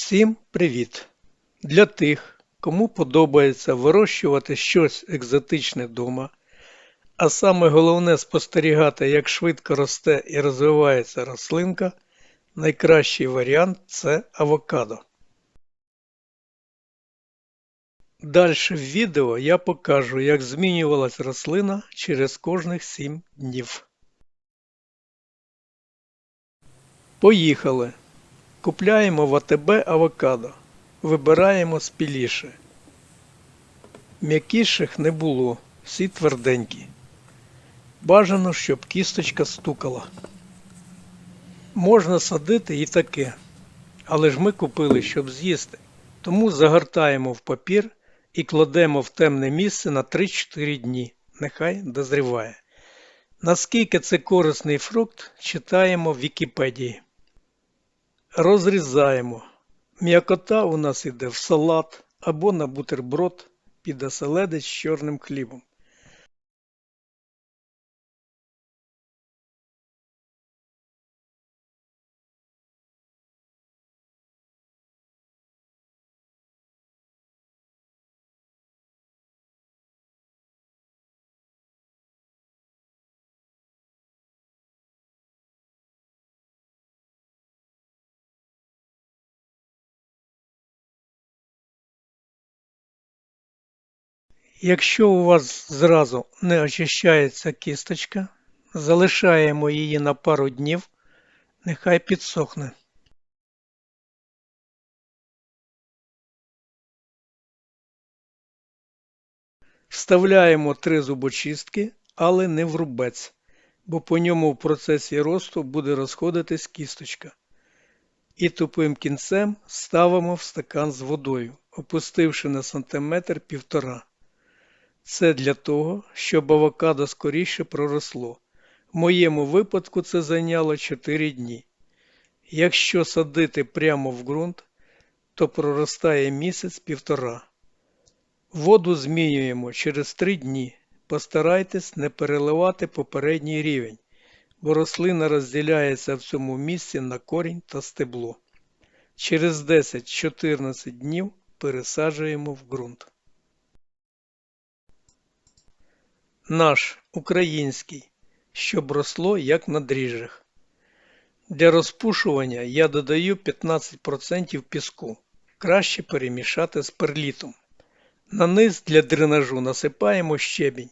Всім привіт! Для тих, кому подобається вирощувати щось екзотичне вдома, а саме головне спостерігати, як швидко росте і розвивається рослинка, найкращий варіант це авокадо. Дальше в відео я покажу, як змінювалась рослина через кожних 7 днів. Поїхали! Купляємо в АТБ авокадо. Вибираємо спіліше. М'якіших не було, всі тверденькі. Бажано, щоб кісточка стукала. Можна садити і таке, але ж ми купили, щоб з'їсти. Тому загортаємо в папір і кладемо в темне місце на 3-4 дні. Нехай дозріває. Наскільки це корисний фрукт, читаємо в Вікіпедії. Розрізаємо. М'якота у нас іде в салат або на бутерброд під оселедець з чорним хлібом. Якщо у вас зразу не очищається кісточка, залишаємо її на пару днів, нехай підсохне. Вставляємо три зубочистки, але не в рубець, бо по ньому в процесі росту буде розходитись кісточка. І тупим кінцем ставимо в стакан з водою, опустивши на сантиметр півтора. Це для того, щоб авокадо скоріше проросло. В моєму випадку це зайняло 4 дні. Якщо садити прямо в ґрунт, то проростає місяць-півтора. Воду змінюємо через 3 дні. Постарайтесь не переливати попередній рівень, бо рослина розділяється в цьому місці на корінь та стебло. Через 10-14 днів пересаджуємо в ґрунт. Наш український, щоб росло як на дріжджах. Для розпушування я додаю 15% піску. Краще перемішати з перлітом. На низ для дренажу насипаємо щебінь.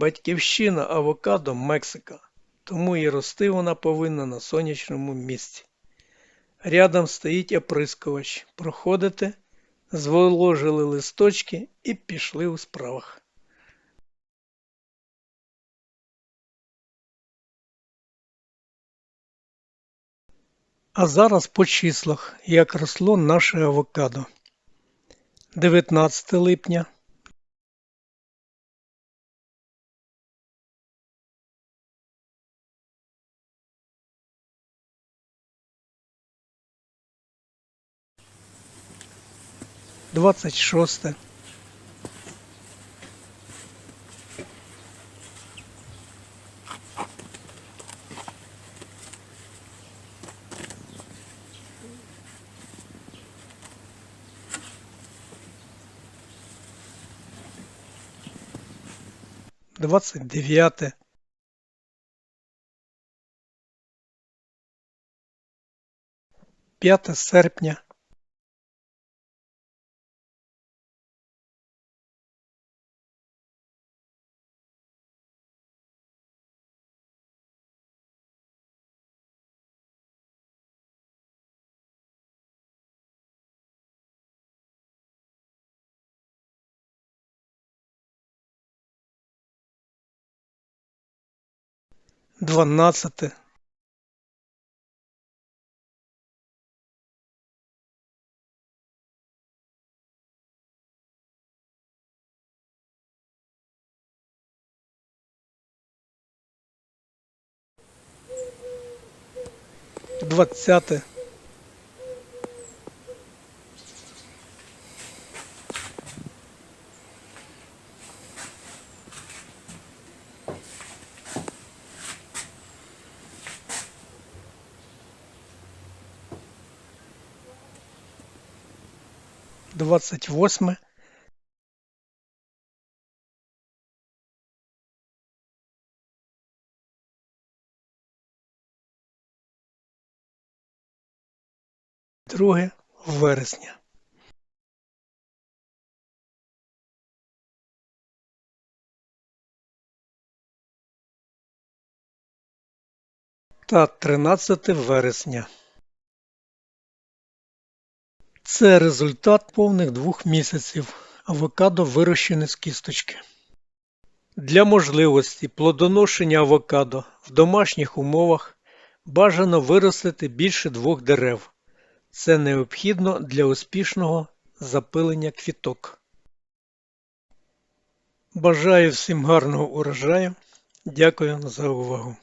Батьківщина авокадо Мексика, тому і рости вона повинна на сонячному місці. Рядом стоїть оприскувач. Проходите, зволожили листочки і пішли у справах. А зараз по числах, як росло наше авокадо. 19 липня. 26. Двадцать девятое. пятое серпня двенадцати двадцяти 28– вересня. Та 13 вересня. Це результат повних двох місяців авокадо вирощене з кісточки. Для можливості плодоношення авокадо в домашніх умовах бажано виростити більше двох дерев. Це необхідно для успішного запилення квіток. Бажаю всім гарного урожаю. Дякую за увагу.